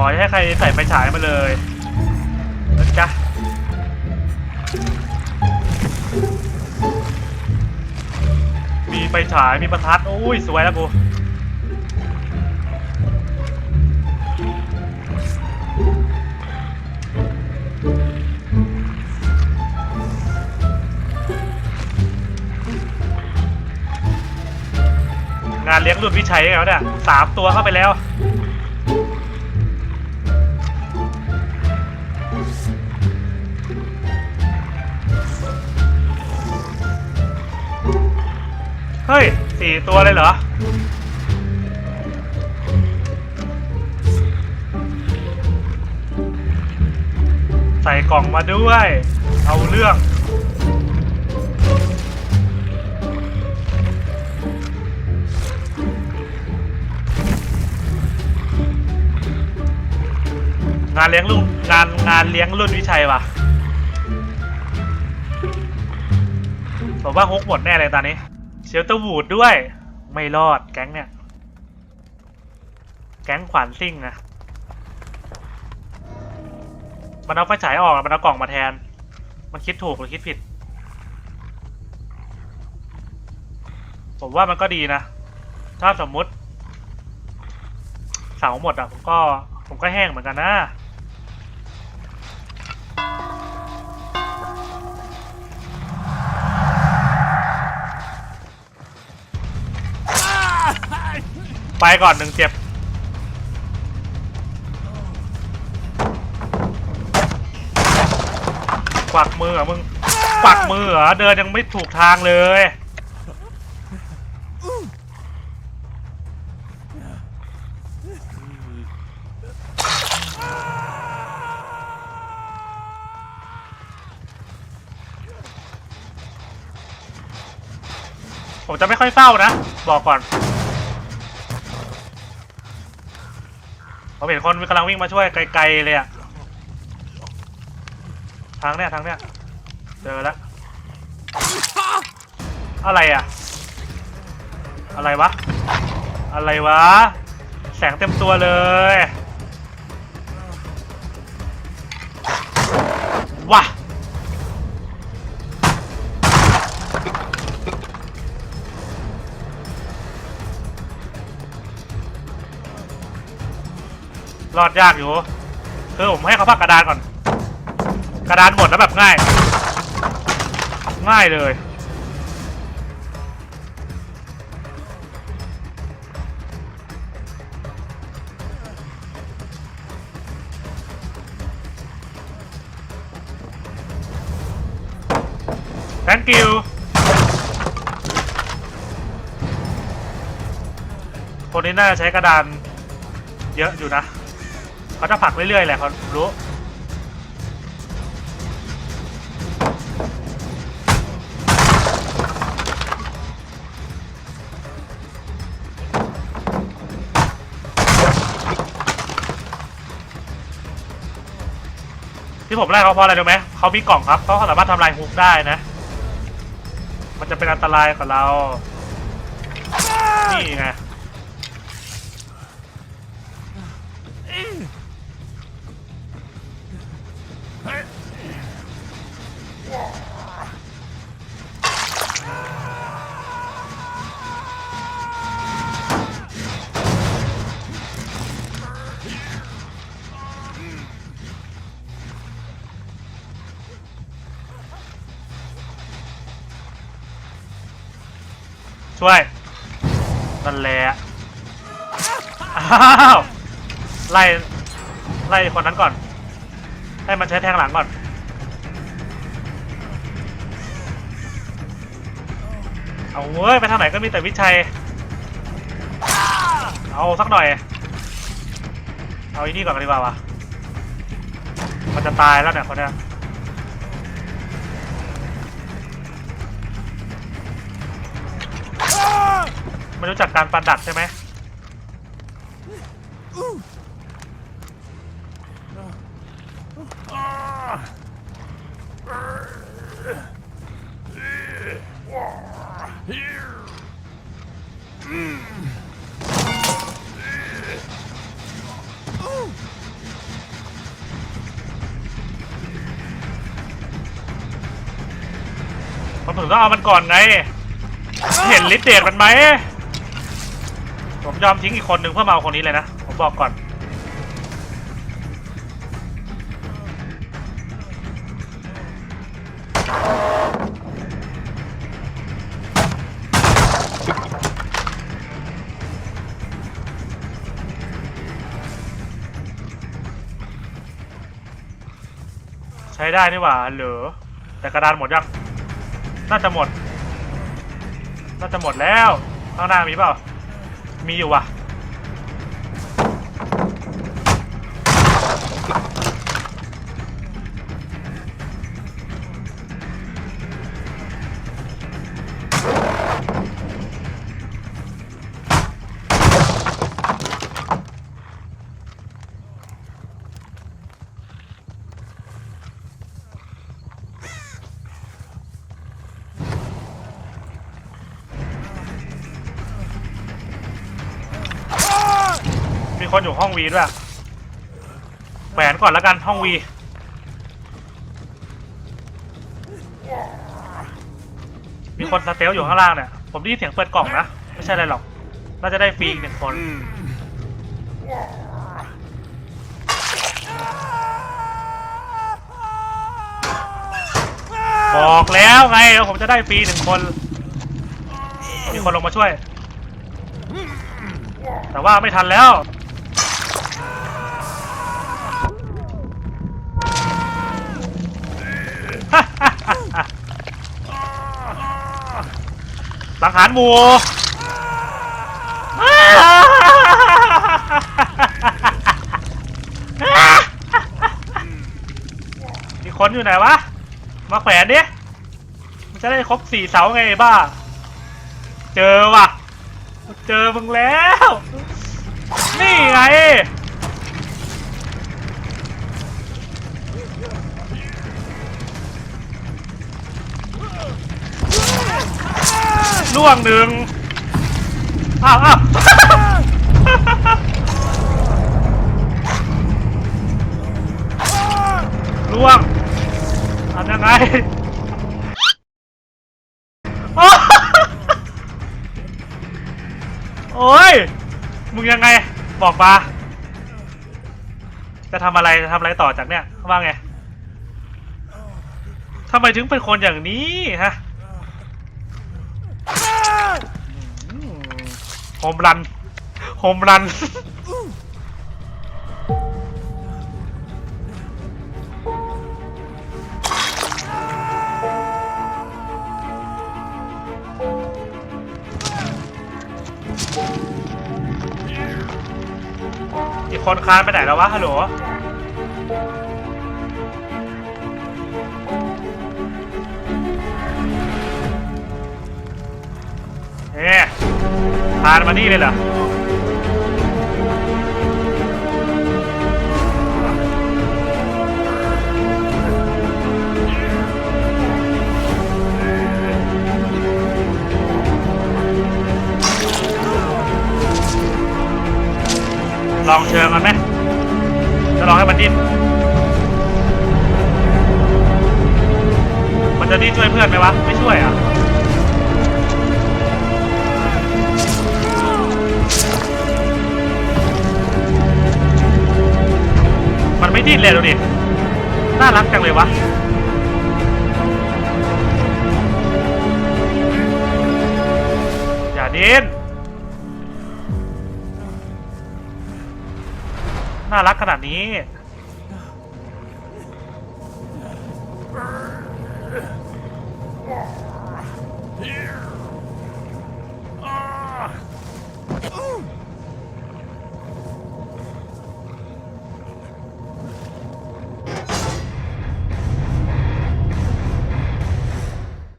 ขอให้ใครใส่ไฟฉายมาเลยนะจ๊ะมีไฟฉายมีประทัดโอ้ยสวยแล้วกูงานเลี้ยงรุ่นวิชัยแล้วเนี่ยสามตัวเข้าไปแล้ว เฮ้ยสี่ตัวเลยเหรอ ใส่กล่องมาด้วย เอาเรื่อง งานเลี้ยงรุ่นงานงานเลี้ยงรุ่นวิชัยว่ะผมว่าฮุกหมดแน่เลยตอนนี้ เชลเตอร์วูดด้วย ไม่รอดแก๊งเนี่ย แก๊งขวานซิ่งอะมันเอาไฟฉายออกมันเอากล่องมาแทน มันคิดถูกหรือคิดผิด ผมว่ามันก็ดีนะ ถ้าสมมุติ เสาหมดอะ ผมก็ ผมก็แห้งเหมือนกันนะ ไปก่อนหนึ่งเจ็บ กวักมือเหรอมึง กวักมือเหรอเดินยังไม่ถูกทางเลย ผมจะไม่ค่อยเฝ้านะ บอกก่อน ผมเห็นคนกำลังวิ่งมาช่วยไกลๆเลยอะทางเนี้ยทางเนี้ยเจอแล้วอะไรอะอะไรวะ อะไรวะ แสงเต็มตัวเลยว้า รอดยากอยู่คือผมให้เขาพักกระดานก่อน กระดานหมดแล้วแบบง่าย ง่ายเลย thank you คนนี้น่าจะใช้กระดานเยอะอยู่นะ เขาจะผลักเรื่อยๆแหละเขารู้ ที่ผมไล่เขาเพราะอะไรรู้ไหมเขามีกล่องครับเขาสามารถทำลายฮุกได้นะ มันจะเป็นอันตรายกับเรา นี่ไง ช่วยนั่นแหละอ้าวไล่ไล่คนนั้นก่อน ให้มันใช้แทงหลังก่อน เอาเว้ย ไปทางไหนก็มีแต่วิชัย เอาสักหน่อย เอาอีนี่ก่อนกันดีกว่าวะมันจะตายแล้วเนี่ยคนเนี้ย ไม่รู้จักการปันดักใช่ไหมผมถึงต้องเอามันก่อนไง เห็นลิเดตมันไหม ผมยอมทิ้งอีกคนหนึ่งเพื่อมาเอาคนนี้เลยนะ ผมบอกก่อน ใช้ได้นี่หว่าเหลือแต่กระดานหมดยัง น่าจะหมด น่าจะหมดแล้ว ข้างหน้ามีเปล่า มีอยู่ว่ะ คนอยู่ห้องวีด้วยแขวนก่อนแล้วกันห้องวีมีคนสเตลอยู่ข้างล่างเนี่ยผมได้ยินเสียงเปิดกล่องนะไม่ใช่อะไรหรอก น่าจะได้ฟรีอีกหนึ่งคนบอกแล้วไงว่าผมจะได้ฟรีหนึ่งคน มีคนลงมาช่วย แต่ว่าไม่ทันแล้ว สังหารหมูมีคนอยู่ไหนวะ มาแขวนดิมันจะได้ครบสี่เสาไงบ้า เจอว่ะ เจอมึงแล้ว ล่วงหนึ่งอ้าวอ้าวล่วงทำยังไงโอ้โอ้ย มึงยังไง บอกมา จะทำอะไร จะทำอะไรต่อจากเนี้ยว่าไงทำไมถึงเป็นคนอย่างนี้ฮะ โฮมรัน โฮมรัน อีกคนค้านไปไหนแล้ววะฮัลโหลานมานี่เลยเหรอลองเชิงมันไหมจะลองให้มันดิ้น มันจะดิ้นช่วยเพื่อนไหมวะ ไม่ช่วยอะ ไม่ดิ้นเลยดูดิ น่ารักจังเลยวะ อย่าดิ้น น่ารักขนาดนี้